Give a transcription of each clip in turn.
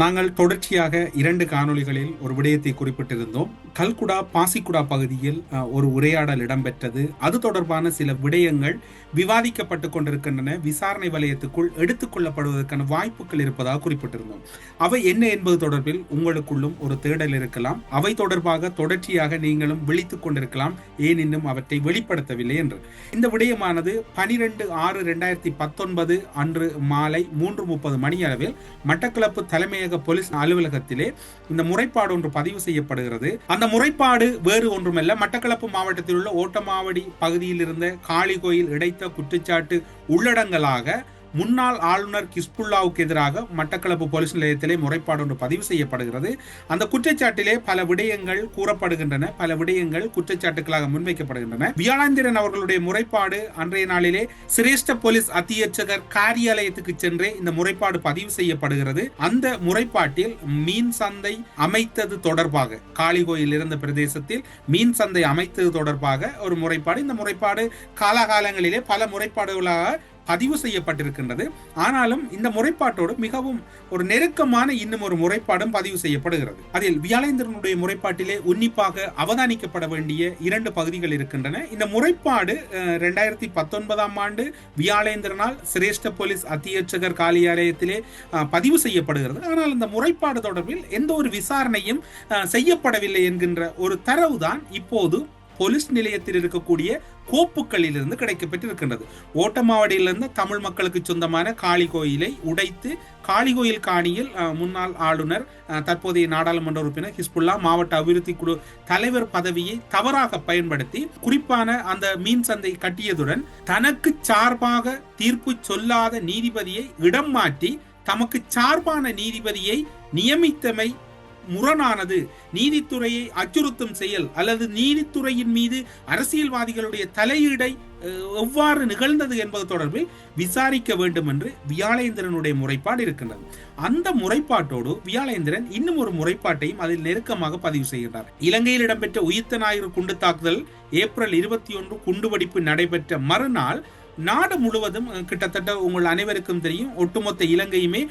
நாங்கள் தொடர்ச்சியாக இரண்டு காணொளிகளில் ஒரு விடயத்தை குறிப்பிட்டிருந்தோம். கல்குடா பாசிக்குடா பகுதியில் ஒரு உரையாடல் இடம்பெற்றது. அது தொடர்பான சில விடயங்கள் விவாதிக்கப்பட்டு கொண்டிருக்கின்றன. விசாரணை வலயத்துக்குள் எடுத்துக்கொள்ளப்படுவதற்கான வாய்ப்புகள் இருப்பதாக குறிப்பிட்டிருந்தோம். அவை என்ன என்பது தொடர்பில் உங்களுக்குள்ளும் ஒரு தேடல் இருக்கலாம். அவை தொடர்பாக தொடர்ச்சியாக நீங்களும் விழித்துக் கொண்டிருக்கலாம். ஏன் இன்னும் அவற்றை வெளிப்படுத்தவில்லை என்று. இந்த விடயமானது பனிரெண்டு ஆறு ரெண்டாயிரத்தி பத்தொன்பது அன்று மாலை மூன்று முப்பது மணி அளவில் மட்டக்களப்பு தலைமையக போலீஸ் அலுவலகத்திலே இந்த முறைப்பாடு ஒன்று பதிவு செய்யப்படுகிறது. அந்த முறைப்பாடு வேறு ஒன்றுமல்ல. மட்டக்களப்பு மாவட்டத்தில் உள்ள ஓட்டமாவடி பகுதியில் இருந்த காளி கோயில் இடைத்த குற்றச்சாட்டு உள்ளடங்கலாக முன்னாள் ஆளுநர் கிஸ்புல்லாவுக்கு எதிராக மட்டக்களப்பு போலீஸ் நிலையத்திலே முறைப்பாடு ஒன்று பதிவு செய்யப்படுகிறது. அந்த குற்றச்சாட்டிலே பல விடயங்கள் கூறப்படுகின்றன. பல விடயங்கள் குற்றச்சாட்டுகளாக முன்வைக்கப்படுகின்றன. வியாழாந்திரன் அவர்களுடைய முறைப்பாடு அன்றைய நாளிலே சிரேஷ்ட போலீஸ் அத்தியட்சகர் காரியாலயத்துக்கு சென்றே இந்த முறைப்பாடு பதிவு செய்யப்படுகிறது. அந்த முறைப்பாட்டில் மீன் சந்தை அமைத்தது தொடர்பாக காளிகோயில் இருந்த பிரதேசத்தில் மீன் சந்தை அமைத்தது தொடர்பாக ஒரு முறைப்பாடு. இந்த முறைப்பாடு காலகாலங்களிலே பல முறைப்பாடுகளாக பதிவு செய்யப்பட்டிருக்கின்றது. ஆனாலும் இந்த முறைப்பாட்டோடு மிகவும் ஒரு நெருக்கமான இன்னும் ஒரு முறைப்பாடும் பதிவு செய்யப்படுகிறது. அதில் வியாழேந்திரனுடைய முறைப்பாட்டிலே உன்னிப்பாக அவதானிக்கப்பட வேண்டிய இரண்டு பகுதிகள் இருக்கின்றன. இந்த முறைப்பாடு ரெண்டாயிரத்தி பத்தொன்பதாம் ஆண்டு வியாழேந்திரனால் சிரேஷ்ட போலீஸ் அத்தியட்சகர் காரியாலயத்திலே பதிவு செய்யப்படுகிறது. ஆனால் இந்த முறைப்பாடு தொடர்பில் எந்த ஒரு விசாரணையும் செய்யப்படவில்லை என்கின்ற ஒரு தரவுதான் இப்போது போலீஸ் நிலையத்தில் இருக்கக்கூடிய கோப்புகளிலிருந்து கிடைக்கப்பட்டிருக்கின்றது ஓட்டமாவடியிலிருந்து தமிழ் மக்களுக்கு சொந்தமான காளி கோயிலை உடைத்து காளி கோயில் காணியில் முன்னாள் ஆளுநர் தற்போதைய நாடாளுமன்ற உறுப்பினர் ஹிஸ்புல்லா மாவட்ட அபிவிருத்தி குழு தலைவர் பதவியை தவறாக பயன்படுத்தி குறிப்பான அந்த மீன் சந்தை கட்டியதுடன் தனக்கு சார்பாக தீர்ப்பு சொல்லாத நீதிபதியை இடம் மாற்றி தமக்கு சார்பான நீதிபதியை நியமித்தமை முரணானது. நீதித்துறையை அச்சுறுத்தும் செயல் அல்லது நீதித்துறையின் மீது அரசியல்வாதிகளுடைய தலையீடை எவ்வாறு நிகழ்ந்தது என்பது தொடர்பில் விசாரிக்க வேண்டும் என்று வியாழேந்திரனுடைய முறைப்பாடு இருக்கின்றது. அந்த முறைப்பாட்டோடு வியாழேந்திரன் இன்னும் ஒரு முறைப்பாட்டையும் அதில் நெருக்கமாக பதிவு செய்கின்றார். இலங்கையில் இடம்பெற்ற உயிர்த்த ஞாயிறு குண்டு தாக்குதல் ஏப்ரல் இருபத்தி ஒன்று குண்டுவெடிப்பு நடைபெற்ற மறுநாள் நாடு முழுவதும் கிட்டத்தட்ட உங்கள் அனைவருக்கும் தெரியும் ஒட்டுமொத்த இலங்கையுமே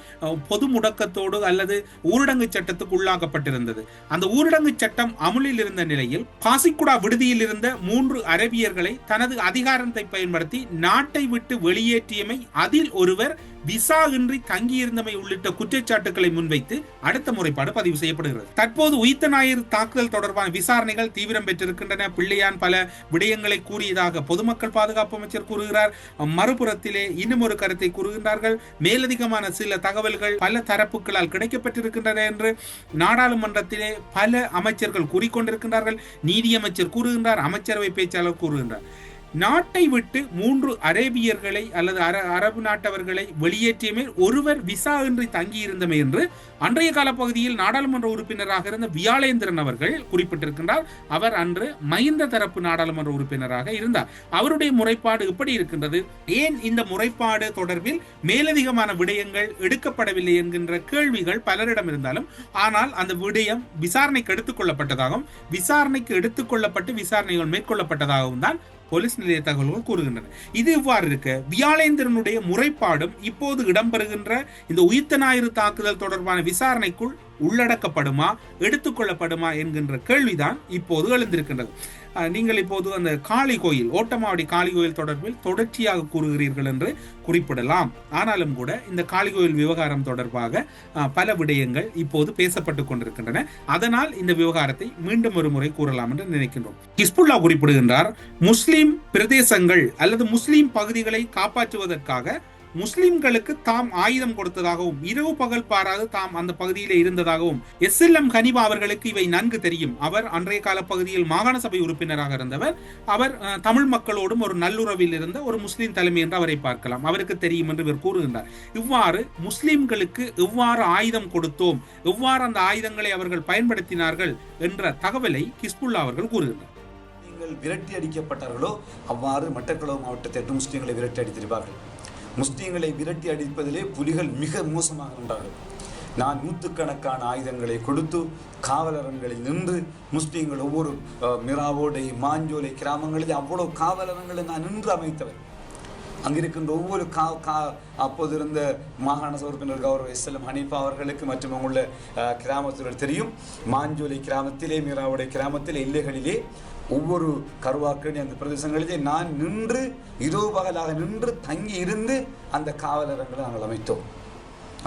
பொது முடக்கத்தோடு அல்லது ஊரடங்கு சட்டத்துக்கு உள்ளாக்கப்பட்டிருந்தது. அந்த ஊரடங்கு சட்டம் அமுலில் இருந்த நிலையில் காசிக்குடா விடுதியில் இருந்த மூன்று அரபியர்களை தனது அதிகாரத்தை பயன்படுத்தி நாட்டை விட்டு வெளியேற்றியமை அதில் ஒருவர் விசா இன்றி தங்கியிருந்தமை உள்ளிட்ட குற்றச்சாட்டுகளை முன்வைத்து அடுத்த முறைப்பாடு பதிவு செய்யப்படுகிறது. தற்போது உயிர்த்த ஞாயிறு தாக்குதல் தொடர்பான விசாரணைகள் தீவிரம் பெற்றிருக்கின்றன. பிள்ளையான் பல விடயங்களை கூறியதாக பொதுமக்கள் பாதுகாப்பு அமைச்சர் கூறுகிறார். மறுபுறத்திலே இன்னும் ஒரு கருத்தை கூறுகின்றார்கள். மேலதிகமான சில தகவல்கள் பல தரப்புகளால் கிடைக்கப்பட்டிருக்கின்றன என்று நாடாளுமன்றத்திலே பல அமைச்சர்கள் கூறிக்கொண்டிருக்கின்றார்கள். நீதியமைச்சர் கூறுகின்றார் அமைச்சரவை பேச்சாளர் கூறுகின்றார். நாட்டை விட்டு மூன்று அரேபியர்களை அல்லது அர- அரபு நாட்டவர்களை வெளியேற்றியமே ஒருவர் விசா இன்றி தங்கியிருந்தமை என்று அன்றைய கால பகுதியில் நாடாளுமன்ற உறுப்பினராக இருந்த வியாழேந்திரன் அவர்கள் குறிப்பிட்டிருக்கின்றார். அவர் அன்று மஹிந்த தரப்பு நாடாளுமன்ற உறுப்பினராக இருந்தார். அவருடைய முறைப்பாடு எப்படி இருக்கின்றது. ஏன் இந்த முறைப்பாடு தொடர்பில் மேலதிகமான விடயங்கள் எடுக்கப்படவில்லை என்கின்ற கேள்விகள் பலரிடம் இருந்தாலும் ஆனால் அந்த விடயம் விசாரணைக்கு எடுத்துக்கொள்ளப்பட்டதாகவும் விசாரணைக்கு எடுத்துக்கொள்ளப்பட்டு விசாரணைகள் மேற்கொள்ளப்பட்டதாகவும் தான் போலீஸ் நிலைய தகவல்கள் கூறுகின்றன. இது இவ்வாறு இருக்க? வியாழேந்திரனுடைய முறைப்பாடும் இப்போது இடம்பெறுகின்ற இந்த உயிர்த்த ஞாயிறு தாக்குதல் தொடர்பான விசாரணைக்குள் உள்ளடக்கப்படுமா எடுத்துக்கொள்ளப்படுமா என்கின்ற கேள்விதான் இப்போது எழுந்திருக்கின்றது. நீங்கள் இப்போது அந்த காளி கோயில் ஓட்டமாவடி காளி கோயில் தொடர்பில் தொடர்ச்சியாக கூறுகிறீர்கள் என்று குறிப்பிடலாம். ஆனாலும் கூட இந்த காளி கோயில் விவகாரம் தொடர்பாக பல விடயங்கள் இப்போது பேசப்பட்டு கொண்டிருக்கின்றன. அதனால் இந்த விவகாரத்தை மீண்டும் ஒரு முறை கூறலாம் என்று நினைக்கின்றோம். ஹிஸ்புல்லா குறிப்பிடுகின்றார் முஸ்லிம் பிரதேசங்கள் அல்லது முஸ்லிம் பகுதிகளை காப்பாற்றுவதற்காக முஸ்லிம்களுக்கு தாம் ஆயுதம் கொடுத்ததாகவும் இரவு பகல் பாராது தாம் அந்த பகுதியிலே இருந்ததாகவும் எஸ் எல் எம் ஹனிபா அவர்களுக்கு இவை நன்கு தெரியும். அவர் அன்றைய கால பகுதியில் மாகாண சபை உறுப்பினராக இருந்தவர். அவர் அஹ், தமிழ் மக்களோடும் ஒரு நல்லுறவில் இருந்த ஒரு முஸ்லீம் தலைமை என்று அவரை பார்க்கலாம். அவருக்கு தெரியும் என்று இவர் கூறுகின்றார். இவ்வாறு முஸ்லிம்களுக்கு எவ்வாறு ஆயுதம் கொடுத்தோம் எவ்வாறு அந்த ஆயுதங்களை அவர்கள் பயன்படுத்தினார்கள் என்ற தகவலை கிஸ்புல்லா அவர்கள் கூறுகின்றனர் நீங்கள் விரட்டி அடிக்கப்பட்டார்களோ அவ்வாறு மட்டக்களவு மாவட்டத்தை முஸ்லீம்களை விரட்டி அடித்திருப்பார்கள். முஸ்லீம்களை விரட்டி அடிப்பதிலே புலிகள் மிக மோசமாக நின்றார்கள் நான் நூற்றுக்கணக்கான ஆயுதங்களை கொடுத்து காவலரங்களில் நின்று முஸ்லீம்கள் ஒவ்வொரு மிராவோடை மாஞ்சோலை கிராமங்களில் அவ்வளோ காவலரங்களை நான் நின்று அமைத்தவன். அங்கிருக்கின்ற ஒவ்வொரு கா கா அப்போது இருந்த மாகாண சபை உறுப்பினர் கௌரவ எஸ்எல்எம் ஹனீஃபா அவர்களுக்கு மற்றும் அங்குள்ள கிராமத்தினர் தெரியும். மாஞ்சோலை கிராமத்திலே மீராவுடைய கிராமத்திலே எல்லைகளிலே ஒவ்வொரு கருவாக்கடி அந்த பிரதேசங்களிலே நான் நின்று இரவு பகலாக நின்று தங்கி இருந்து அந்த காவலரங்களை நாங்கள் அமைத்தோம்.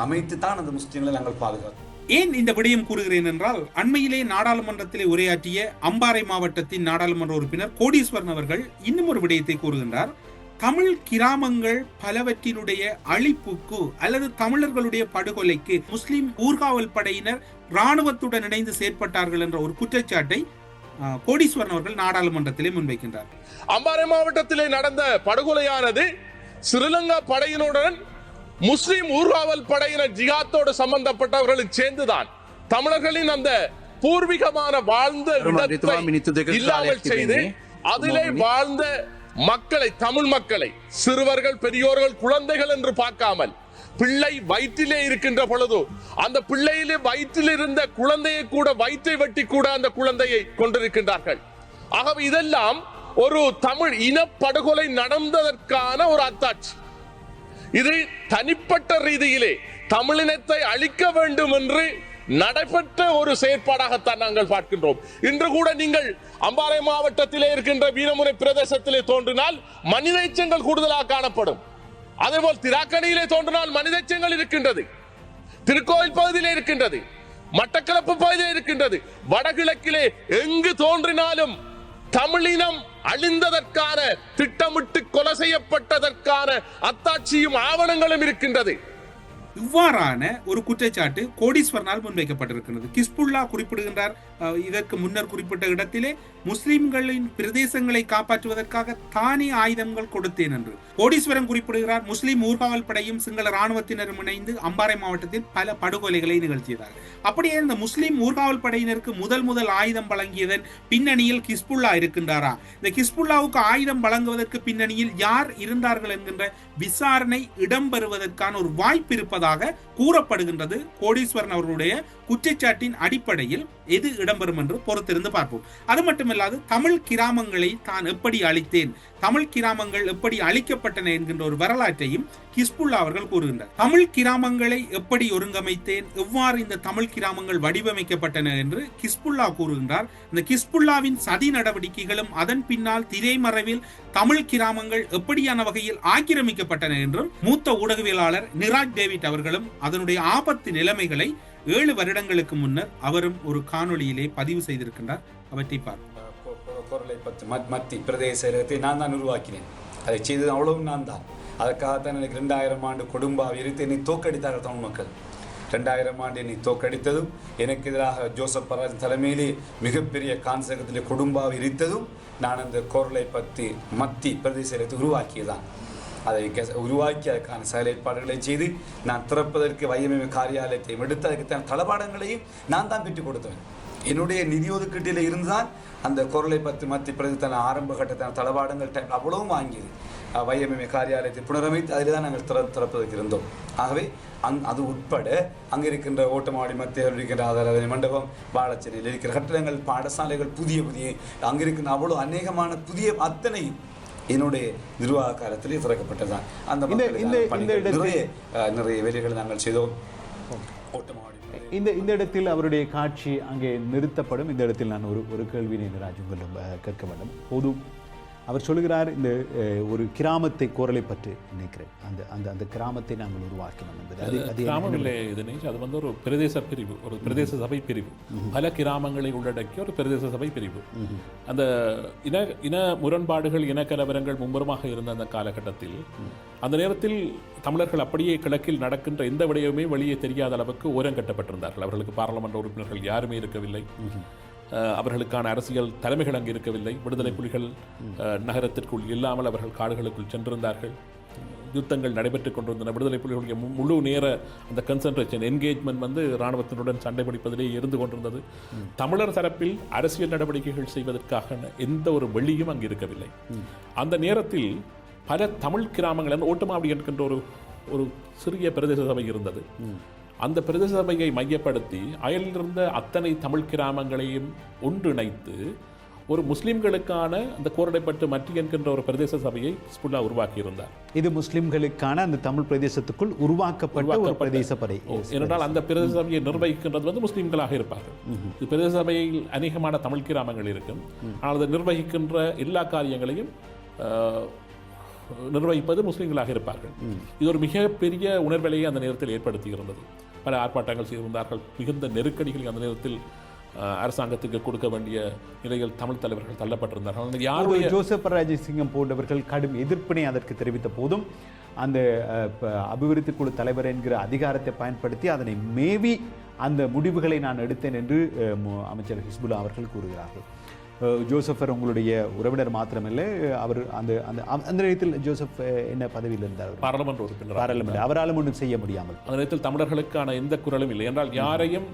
அமைத்து தான் அந்த முஸ்லீம்களை நாங்கள் பாதுகாத்தோம். ஏன் இந்த விடயம் கூறுகிறேன் என்றால் அண்மையிலே நாடாளுமன்றத்திலே உரையாற்றிய அம்பாறை மாவட்டத்தின் நாடாளுமன்ற உறுப்பினர் கோடீஸ்வரன் அவர்கள் இன்னும் ஒரு விடயத்தை கூறுகின்றார். தமிழ் கிராமங்கள் பலவற்றினுடைய அழிப்புக்கு அல்லது தமிழர்களுடைய படுகொலைக்கு முஸ்லிம் ஊர்காவல் படையினர் இராணுவத்துடன் இணைந்து செயற்பட்டார்கள் என்ற ஒரு குற்றச்சாட்டை கோடீஸ்வரன் அவர்கள் நாடாளுமன்றத்திலே முன்வைக்கின்றார். அம்பாறை மாவட்டத்திலே நடந்த படுகொலையானது ஸ்ரீலங்கா படையினுடன் முஸ்லிம் ஊர்காவல் படையினர் ஜிஹாத்தோடு சம்பந்தப்பட்டவர்களும் சேர்ந்துதான் தமிழர்களின் அந்த பூர்வீகமான வாழ்ந்த இல்லாமல் செய்து அதிலே வாழ்ந்த மக்களை தமிழ் மக்களை சிறுவர்கள் பெரியோர்கள் குழந்தைகள் என்று பார்க்காமல் பிள்ளை வயிற்றிலே இருக்கின்ற பொழுது அந்த பிள்ளையிலே வயிற்றில் இருந்த குழந்தையை கூட வயிற்றை வெட்டி கூட அந்த குழந்தையை கொண்டிருக்கின்றார்கள். ஆகவே இதெல்லாம் ஒரு தமிழ் இனப்படுகொலை நடந்ததற்கான ஒரு அத்தாட்சி. இது தனிப்பட்ட ரீதியிலே தமிழினத்தை அழிக்க வேண்டும் என்று நடைபெற்ற ஒரு செயற்பாடாகத்தான் நாங்கள் பார்க்கின்றோம். இன்று கூட நீங்கள் அம்பாறை மாவட்டத்திலே இருக்கின்ற வீரமுனை பிரதேசத்திலே தோன்றினால் மனித எச்சங்கள் கூடுதலாக காணப்படும். அதேபோல் திராக்கணியிலே தோன்றினால் மனித எச்சங்கள் இருக்கின்றது திருக்கோயில் பகுதியிலே இருக்கின்றது மட்டக்களப்பு பகுதியிலே இருக்கின்றது வடகிழக்கிலே எங்கு தோன்றினாலும் தமிழினம் அழிந்ததற்கான திட்டமிட்டு கொலை செய்யப்பட்டதற்கான அத்தாட்சியும் ஆவணங்களும் இருக்கின்றது. இவ்வாறான ஒரு குற்றச்சாட்டு கோடீஸ்வரனால் முன்வைக்கப்பட்டிருக்கிறது. கிஸ்புல்லா குறிப்பிடுகின்றார் அஹ், இதற்கு முன்னர் குறிப்பிட்ட இடத்திலே முஸ்லிம்களின் பிரதேசங்களை காப்பாற்றுவதற்காக தானே ஆயுதங்கள் கொடுத்தேன் என்று. கோடீஸ்வரன் குறிப்பிடுகிறார் முஸ்லிம் ஊர்காவல் படையும் சிங்கள ராணுவத்தினரும் இணைந்து அம்பாறை மாவட்டத்தில் பல படுகொலைகளை நிகழ்த்தியதாக அப்படியே இந்த முஸ்லிம் ஊர்காவல் படையினருக்கு முதல் முதல் ஆயுதம் வழங்கியதன் பின்னணியில் கிஸ்புல்லா இருக்கின்றாரா? இந்த கிஸ்புல்லாவுக்கு ஆயுதம் வழங்குவதற்கு பின்னணியில் யார் இருந்தார்கள் என்கின்ற விசாரணை இடம்பெறுவதற்கான ஒரு வாய்ப்பு இருப்பதாக கூறப்படுகின்றது கோடீஸ்வரன் அவர்களுடைய குற்றச்சாட்டின் அடிப்படையில் எது இடம்பெறும் என்று பொறுத்திருந்து பார்ப்போம். அது மட்டுமல்லாது தமிழ் கிராமங்களை தான் எப்படி அழித்தேன் தமிழ் கிராமங்கள் எப்படி அழிக்கப்பட்டன என்கின்ற ஒரு வரலாற்றையும் ஹிஸ்புல்லா அவர்கள் கூறுகின்றார். தமிழ் கிராமங்களை எப்படி ஒருங்கமைத்தேன் எவ்வாறு இந்த தமிழ் கிராமங்கள் வடிவமைக்கப்பட்டன என்று கிஸ்புல்லா கூறுகின்றார். இந்த கிஸ்புல்லாவின் சதி நடவடிக்கைகளும் அதன் பின்னால் திரைமறைவில் தமிழ் கிராமங்கள் எப்படியான வகையில் ஆக்கிரமிக்கப்பட்டன என்றும் மூத்த ஊடகவியலாளர் நிராஜ் டேவிட் அவர்களும் அதனுடைய ஆபத்து நிலைமைகளை ஏழு வருடங்களுக்கு முன்னர் அவரும் ஒரு காணொளியிலே பதிவு செய்திருக்கின்றார். அவற்றை பார்ப்போம். பத்து மத்தி பிரதேச செயலகத்தை நான் தான் உருவாக்கினேன். அதை செய்தது அவ்வளவும் நான் தான். அதற்காகத்தான் எனக்கு ரெண்டாயிரம் ஆண்டு கொடும்பாவை இருந்து என்னை தோக்கடித்தார்கள் தமிழ் மக்கள். ரெண்டாயிரம் ஆண்டு என்னை தோக்கடித்ததும் எனக்கு எதிராக ஜோசப் பராஜ் தலைமையிலே மிகப்பெரிய கான்சகத்திலே கொடும்பாவை எரித்ததும் நான் அந்த குரலை பற்றி மத்தி பிரதேச உருவாக்கியதான் அதை உருவாக்கி அதற்கான செயல்பாடுகளை செய்து நான் திறப்பதற்கு வையமே காரியாலயத்தை எடுத்து அதுக்கு தளபாடங்களையும் நான் தான் பெற்றுக் கொடுத்தேன் என்னுடைய நிதி ஒதுக்கீட்டில் இருந்துதான் அந்த குரலை பத்து மத்தி பிரதித்தான ஆரம்ப கட்டத்தான தளபாடங்கள் டைம் அவ்வளவும் வாங்கியது வையமே காரியாலயத்தை புனரமைத்து அதில் தான் நாங்கள் திற திறப்பதற்கு இருந்தோம் ஆகவே அங் அது உட்பட அங்கே இருக்கின்ற ஓட்டமாடி மத்திய இருக்கின்ற ஆதார மண்டபம் வாழச்சேரியில் இருக்கிற கட்டடங்கள் பாடசாலைகள் புதிய புதிய அங்கே இருக்கின்ற அவ்வளோ அநேகமான புதிய அத்தனை என்னுடைய நிர்வாக காலத்திலே திறக்கப்பட்டதுதான் அந்த இந்த- இந்த- நிறைய நிறைய வேலைகளை நாங்கள் செய்தோம். இந்த இந்த இடத்தில் அவருடைய காட்சி அங்கே நிறுத்தப்படும். இந்த இடத்தில் நான் ஒரு ஒரு கேள்வியை ராஜ் உங்களிடம் கேட்க வேண்டும். பொது அவர் சொல்கிறார் இந்த ஒரு கிராமத்தை குரலை பற்றி நினைக்கிறேன். அந்த அந்த அந்த கிராமத்தை நாங்கள் உருவாக்கினோம் என்பது. அது கிராமம் இல்லை தினேஷ் அது வந்து ஒரு பிரதேச பிரிவு ஒரு பிரதேச சபை பிரிவு. பல கிராமங்களை உள்ளடக்கிய ஒரு பிரதேச சபை பிரிவு. அந்த இன இன முரண்பாடுகள் இன கலவரங்கள் மும்முரமாக இருந்த அந்த காலகட்டத்தில் அந்த நேரத்தில் தமிழர்கள் அப்படியே கிழக்கில் நடக்கின்ற எந்த விடயமே வெளியே தெரியாத அளவுக்கு ஓரம் கட்டப்பட்டிருந்தார்கள். அவர்களுக்கு பாராளுமன்ற உறுப்பினர்கள் யாருமே இருக்கவில்லை. அவர்களுக்கான அரசியல் தலைமைகள் அங்கு இருக்கவில்லை. விடுதலை புலிகள் நகரத்திற்குள் இல்லாமல் அவர்கள் காடுகளுக்குள் சென்றிருந்தார்கள். யுத்தங்கள் நடைபெற்றுக் கொண்டிருந்தன. விடுதலை புலிகளுடைய முழு நேர அந்த கன்சன்ட்ரேஷன் என்கேஜ்மெண்ட் வந்து இராணுவத்தினுடன் சண்டை பிடிப்பதிலே இருந்து கொண்டிருந்தது. தமிழர் தரப்பில் அரசியல் நடவடிக்கைகள் செய்வதற்காக எந்த ஒரு வெளியும் அங்கு இருக்கவில்லை. அந்த நேரத்தில் பல தமிழ் கிராமங்கள் ஓட்டுமாவடி என்கின்ற ஒரு ஒரு சிறிய பிரதேச சபை இருந்தது. அந்த பிரதேச சபையை மையப்படுத்தி அயலில் இருந்த அத்தனை தமிழ் கிராமங்களையும் ஒன்றிணைத்து ஒரு முஸ்லிம்களுக்கான அந்த கோரடைப்பட்டு மற்றி என்கின்ற ஒரு பிரதேச சபையை ஹிஸ்புல்லா உருவாக்கியிருந்தார். இது முஸ்லிம்களுக்கான அந்த தமிழ் பிரதேசத்துக்குள் உருவாக்கப்பட்ட ஒரு பிரதேச படை ஏனென்றால் அந்த பிரதேச சபையை நிர்வகிக்கின்றது வந்து முஸ்லிம்களாக இருப்பார்கள். இது பிரதேச சபையில் அநேகமான தமிழ் கிராமங்கள் இருக்கும். ஆனால் அதை நிர்வகிக்கின்ற எல்லா காரியங்களையும் நிர்வகிப்பது முஸ்லிம்களாக இருப்பார்கள். இது ஒரு மிகப்பெரிய உணர்வலையை அந்த நேரத்தில் ஏற்படுத்தி இருந்தது பல ஆர்ப்பாட்டங்கள் செய்திருந்தார்கள். மிகுந்த நெருக்கடிகளை அந்த நேரத்தில் அரசாங்கத்துக்கு கொடுக்க வேண்டிய நிலையில் தமிழ் தலைவர்கள் தள்ளப்பட்டிருந்தார்கள். யாருடைய ஜோசப் ராஜசிங்கம் போன்றவர்கள் கடும் எதிர்ப்பினை அதற்கு தெரிவித்த போதும் அந்த அபிவிருத்தி குழு தலைவர் என்கிற அதிகாரத்தை பயன்படுத்தி அதனை மேவி அந்த முடிவுகளை நான் எடுத்தேன் என்று அமைச்சர் ஹிஸ்புல்லா அவர்கள் கூறுகிறார்கள். அஹ், ஜோசப்பர் உங்களுடைய உறவினர் மாத்திரமில்லை அவர் அந்த அந்த அந்த நேரத்தில் ஜோசப் என்ன பதவியில் இருந்தார்? பாராளுமன்ற உறுப்பினர் பாராளுமன்ற அவராலும் ஒன்றும் செய்ய முடியாமல். அந்த நேரத்தில் தமிழர்களுக்கான எந்த குரலும் இல்லை. என்றால் யாரையும்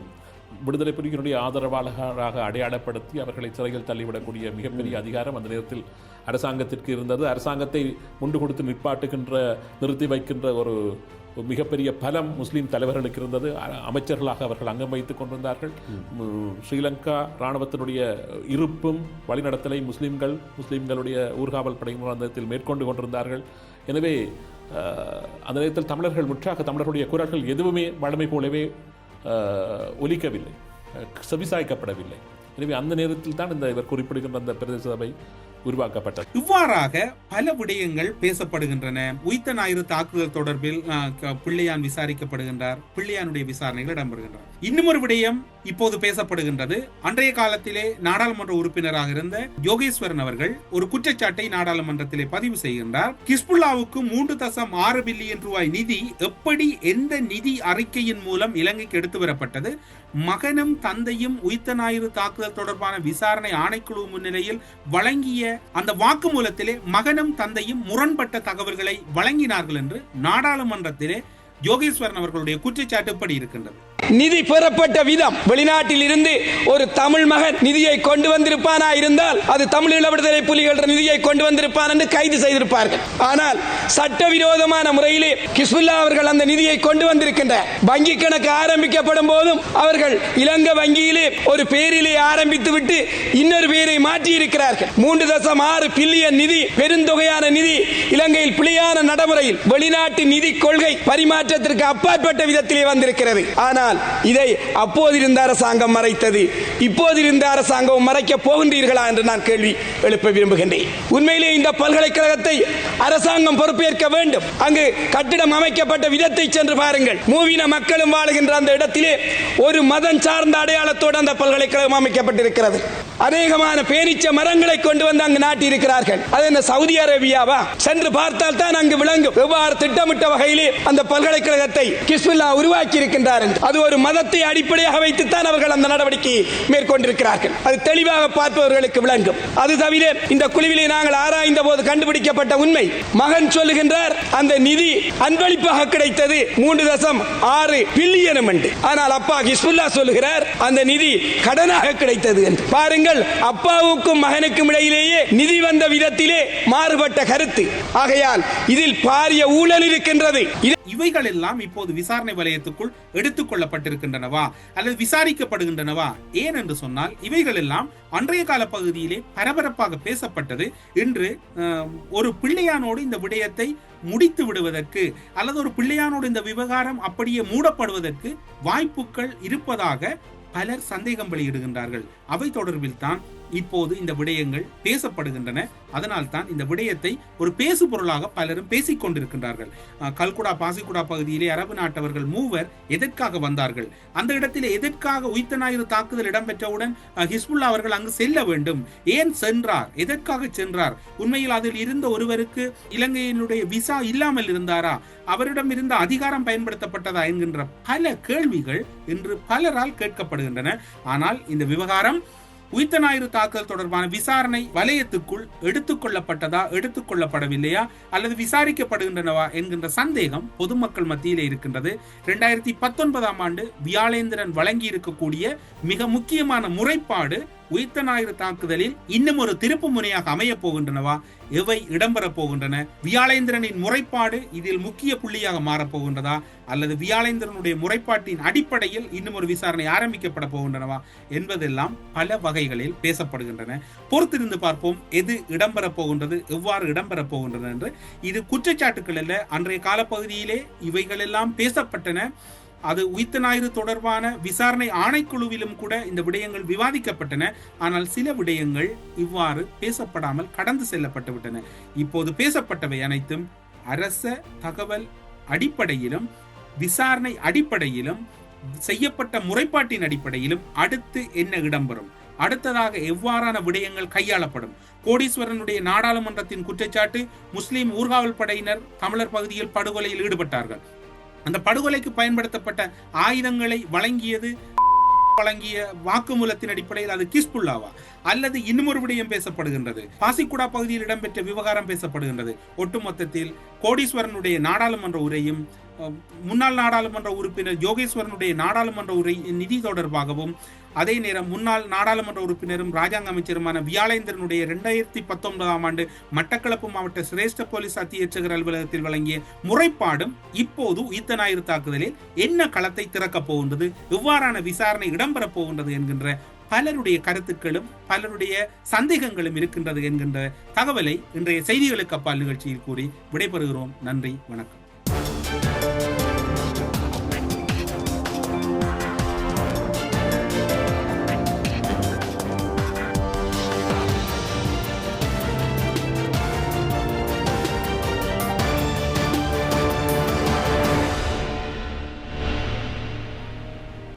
விடுதலை புலிகளுடைய ஆதரவாளராக அடையாளப்படுத்தி அவர்களை சிறையில் தள்ளிவிடக்கூடிய மிகப்பெரிய அதிகாரம் அந்த நேரத்தில் அரசாங்கத்திற்கு இருந்தது. அரசாங்கத்தை முண்டு கொடுத்து நிற்பாட்டுகின்ற நிறுத்தி வைக்கின்ற ஒரு மிகப்பெரிய பலம் முஸ்லீம் தலைவர்களுக்கு இருந்தது. அமைச்சர்களாக அவர்கள் அங்கம் வைத்துக் கொண்டிருந்தார்கள். ஸ்ரீலங்கா இராணுவத்தினுடைய இருப்பும் வழிநடத்தலை முஸ்லீம்கள் முஸ்லீம்களுடைய ஊர்காவல் படையினர் அந்த மேற்கொண்டு கொண்டிருந்தார்கள். எனவே அந்த நேரத்தில் தமிழர்கள் முற்றாக தமிழர்களுடைய குரல்கள் எதுவுமே வழமை போலவே ஒலிக்கவில்லை. செவிசாய்க்கப்படவில்லை. எனவே அந்த நேரத்தில் தான் இந்த இவர் குறிப்பிடுகின்ற அந்த பிரதேச சபை உருவாக்கப்பட்டது. இவ்வாறாக பல விடயங்கள் பேசப்படுகின்றன. உயிர்த்த ஞாயிறு தாக்குதல் தொடர்பில் பிள்ளையான் விசாரிக்கப்படுகின்றார். பிள்ளையானுடைய விசாரணைகள் இடம்பெறுகின்றன. இன்னும் ஒரு விடயம் இப்போது பேசப்படுகின்றது. அன்றைய காலத்திலே நாடாளுமன்ற உறுப்பினராக இருந்த யோகேஸ்வரன் அவர்கள் ஒரு குற்றச்சாட்டை நாடாளுமன்றத்திலே பதிவு செய்கின்றார். கிஸ்புல்லாவுக்கு மூன்று தசம் ஆறு பில்லியன் ரூபாய் நிதி எப்படி எந்த நிதி அறிக்கையின் மூலம் இலங்கைக்கு எடுத்து வரப்பட்டது? மகனும் தந்தையும் உயிர்த்த ஞாயிறு தாக்குதல் தொடர்பான விசாரணை ஆணைக்குழு முன்னிலையில் வழங்கிய அந்த வாக்குமூலத்திலே மகனும் தந்தையும் முரண்பட்ட தகவல்களை வழங்கினார்கள் என்று நாடாளுமன்றத்திலே யோகேஸ்வரன் அவர்களுடைய குற்றச்சாட்டுப்படி இருக்கின்றது. நிதி பெறப்பட்ட விதம். வெளிநாட்டில் இருந்து ஒரு தமிழ் மகன் நிதியை கொண்டு வந்திருப்பானா இருந்தால் அது தமிழீழ விடுதலை புலிகள் நிதியை கொண்டு வந்திருப்பான் என்று கைது செய்திருப்பார்கள். ஆனால் சட்டவிரோதமான முறையிலே கிஸ்புல்லா அவர்கள் அந்த நிதியை கொண்டு வந்திருக்கின்ற வங்கி கணக்கு ஆரம்பிக்கப்படும் போதும் அவர்கள் இலங்கை வங்கியிலே ஒரு பேரிலே ஆரம்பித்து விட்டு இன்னொரு பேரை மாற்றி இருக்கிறார்கள். மூன்று தசம் ஆறு பில்லியன் நிதி பெருந்தொகையான நிதி இலங்கையில் பிழையான நடைமுறையில் வெளிநாட்டு நிதி கொள்கை பரிமாற்றத்திற்கு அப்பாற்பட்ட விதத்திலே வந்திருக்கிறது. ஆனால் இதை அப்போதிருந்த அரசாங்கம் மறைத்தது. இப்போதிருந்த அரசாங்கம் மறைக்க போகின்றீர்களா என்று நான் கேள்வி எழுப்ப விரும்புகின்றேன். உண்மையிலே இந்த பல்கலைக்கழகத்தை அரசாங்கம் பொறுப்பேற்க வேண்டும். அங்கு கட்டிடம் அமைக்கப்பட்ட விதத்தை சென்று பாருங்கள். மூவின மக்களும் வாழுகின்ற அந்த இடத்திலே ஒரு மதம் சார்ந்த அடையாளத்தோடு அந்த பல்கலைக்கழகம் அமைக்கப்பட்டிருக்கிறது. அநேகமான பேரிச்ச மரங்களை கொண்டு வந்து அங்கு நாட்டியிருக்கிறார்கள். அது என்ன சவுதி அரேபியாவா? சென்று பார்த்தால் தான் அங்கு விளங்கும். எவ்வாறு திட்டமிட்ட வகையிலே அந்த பல்கலைக்கழகத்தை கிஸ்மில்லா உருவாக்கி இருக்கின்றார் என்று. அது ஒரு மதத்தை அடிப்படையாக வைத்துத்தான் அவர்கள் அந்த நடவடிக்கையை மேற்கொண்டிருக்கிறார்கள். அது தெளிவாக பார்ப்பவர்களுக்கு விளங்கும். அது தவிர இந்த குழுவிலே நாங்கள் ஆராய்ந்த போது கண்டுபிடிக்கப்பட்ட உண்மை. மகன் சொல்லுகின்றார் அந்த நிதி அன்பளிப்பாக கிடைத்தது மூன்று தசம் ஆறு பில்லியனும் என்று. ஆனால் அப்பா ஹிஸ்புல்லா சொல்லுகிறார் அந்த நிதி கடனாக கிடைத்தது என்று. பாருங்கள் அப்பாவுக்கும் மகனுக்கும் இடையிலேயே நிதி வந்த விதத்திலே மாறுபட்ட கருத்து. ஆகையால் இதில் பாரிய ஊழல் இருக்கின்றது. இவைகள் எல்லாம் இப்போது விசாரணை வலயத்துக்குள் எடுத்துக் கொள்ளப்பட்டிருக்கின்றனவா? அல்லது விசாரிக்கப்படுகின்றனவா? ஏன் என்று சொன்னால் இவைகள் எல்லாம் அன்றைய கால பகுதியிலே பரபரப்பாக பேசப்பட்டது. இன்று ஒரு பிள்ளையானோடு இந்த விடயத்தை முடித்து விடுவதற்கு அல்லது ஒரு பிள்ளையானோடு இந்த விவகாரம் அப்படியே மூடப்படுவதற்கு வாய்ப்புகள் இருப்பதாக பலர் சந்தேகம் வெளியிடுகின்றார்கள். அவை தொடர்பில் தான் இப்போது இந்த விடயங்கள் பேசப்படுகின்றன. அதனால் தான் இந்த விடயத்தை ஒரு பேசு பொருளாக பலரும் பேசிக் கொண்டிருக்கின்றார்கள். கல்குடா பாசிக்குடா பகுதியிலே அரபு நாட்டவர்கள் மூவர் எதற்காக வந்தார்கள்? அந்த இடத்திலே எதற்காக உயிர்த்த ஞாயிறு தாக்குதல் இடம்பெற்றவுடன் ஹிஸ்புல்லா அவர்கள் அங்கு செல்ல வேண்டும்? ஏன் சென்றார்? எதற்காக சென்றார்? உண்மையில் அதில் இருந்த ஒருவருக்கு இலங்கையினுடைய விசா இல்லாமல் இருந்தாரா? அவரிடம் இருந்த அதிகாரம் பயன்படுத்தப்பட்டதா என்கின்ற பல கேள்விகள் இன்று பலரால் கேட்கப்படுகின்றன. ஆனால் இந்த விவகாரம் உயிர்த்த ஞாயிறு தாக்குதல் தொடர்பான விசாரணை வலயத்துக்குள் எடுத்துக்கொள்ளப்பட்டதா எடுத்துக்கொள்ளப்படவில்லையா அல்லது விசாரிக்கப்படுகின்றனவா என்கின்ற சந்தேகம் பொதுமக்கள் மத்தியிலே இருக்கின்றது. இரண்டாயிரத்தி பத்தொன்பதாம் ஆண்டு வியாழேந்திரன் வழங்கி இருக்கக்கூடிய மிக முக்கியமான முறைப்பாடு உயிர்த்த ஞாயிறு தாக்குதலில் இன்னும் ஒரு திருப்பு முனையாக அமையப் போகின்றனவா? எவை இடம்பெறப் போகின்றன? வியாழேந்திரனின் முறைப்பாடு இதில் முக்கிய புள்ளியாக மாறப் போகின்றதா? அல்லது வியாழேந்திரனுடைய முறைப்பாட்டின் அடிப்படையில் இன்னும் ஒரு விசாரணை ஆரம்பிக்கப்பட போகின்றனவா? என்பதெல்லாம் பல வகைகளில் பேசப்படுகின்றன. பொறுத்திருந்து பார்ப்போம். எது இடம்பெறப் போகின்றது? எவ்வாறு இடம்பெறப் போகின்றன என்று. இது குற்றச்சாட்டுக்கள் அல்ல. அன்றைய காலப்பகுதியிலே இவைகளெல்லாம் பேசப்பட்டன. அது உயிர்த்த ஞாயிறு தொடர்பான விசாரணை ஆணைக்குழுவிலும் கூட இந்த விடயங்கள் விவாதிக்கப்பட்டன. ஆனால் சில விடயங்கள் இவ்வாறு பேசப்படாமல் கடந்து செல்லப்பட்டு விட்டன. இப்போது பேசப்பட்டவை அனைத்தும் அரச தகவல் அடிப்படையிலும் விசாரணை அடிப்படையிலும் செய்யப்பட்ட முறைப்பாட்டின் அடிப்படையிலும் அடுத்து என்ன இடம்பெறும்? அடுத்ததாக எவ்வாறான விடயங்கள் கையாளப்படும்? கோடீஸ்வரனுடைய நாடாளுமன்றத்தின் குற்றச்சாட்டு முஸ்லிம் ஊர்காவல் படையினர் தமிழர் பகுதியில் படுகொலையில் ஈடுபட்டார்கள். அந்த படுகொலைக்கு பயன்படுத்தப்பட்ட ஆயுதங்களை வழங்கியது வழங்கிய வாக்குமூலத்தின் அடிப்படையில் அது கிஸ்புல்லாவா? அல்லது இன்னும் விடயம் பேசப்படுகின்றது. பாசிக்குடா பகுதியில் இடம்பெற்ற விவகாரம் பேசப்படுகின்றது. ஒட்டுமொத்தத்தில் கோடீஸ்வரனுடைய நாடாளுமன்ற உரையும் முன்னாள் நாடாளுமன்ற உறுப்பினர் யோகேஸ்வரனுடைய நாடாளுமன்ற உரை நிதி தொடர்பாகவும் அதே நேரம் முன்னாள் நாடாளுமன்ற உறுப்பினரும் ராஜாங்க அமைச்சருமான வியாழேந்திரனுடைய இரண்டாயிரத்தி பத்தொன்பதாம் ஆண்டு மட்டக்களப்பு மாவட்ட சிரேஷ்ட போலீஸ் அத்தியட்சகர் அலுவலகத்தில் வழங்கிய முறைப்பாடும் இப்போது உயிர்த்த ஞாயிறு தாக்குதலில் என்ன களத்தை திறக்கப் போகின்றது எவ்வாறான விசாரணை இடம்பெறப் போகின்றது என்கின்ற பலருடைய கருத்துக்களும் பலருடைய சந்தேகங்களும் இருக்கின்றது என்கின்ற தகவலை இன்றைய செய்திகளுக்கு அப்பால் நிகழ்ச்சியில் கூறி விடைபெறுகிறோம். நன்றி வணக்கம்.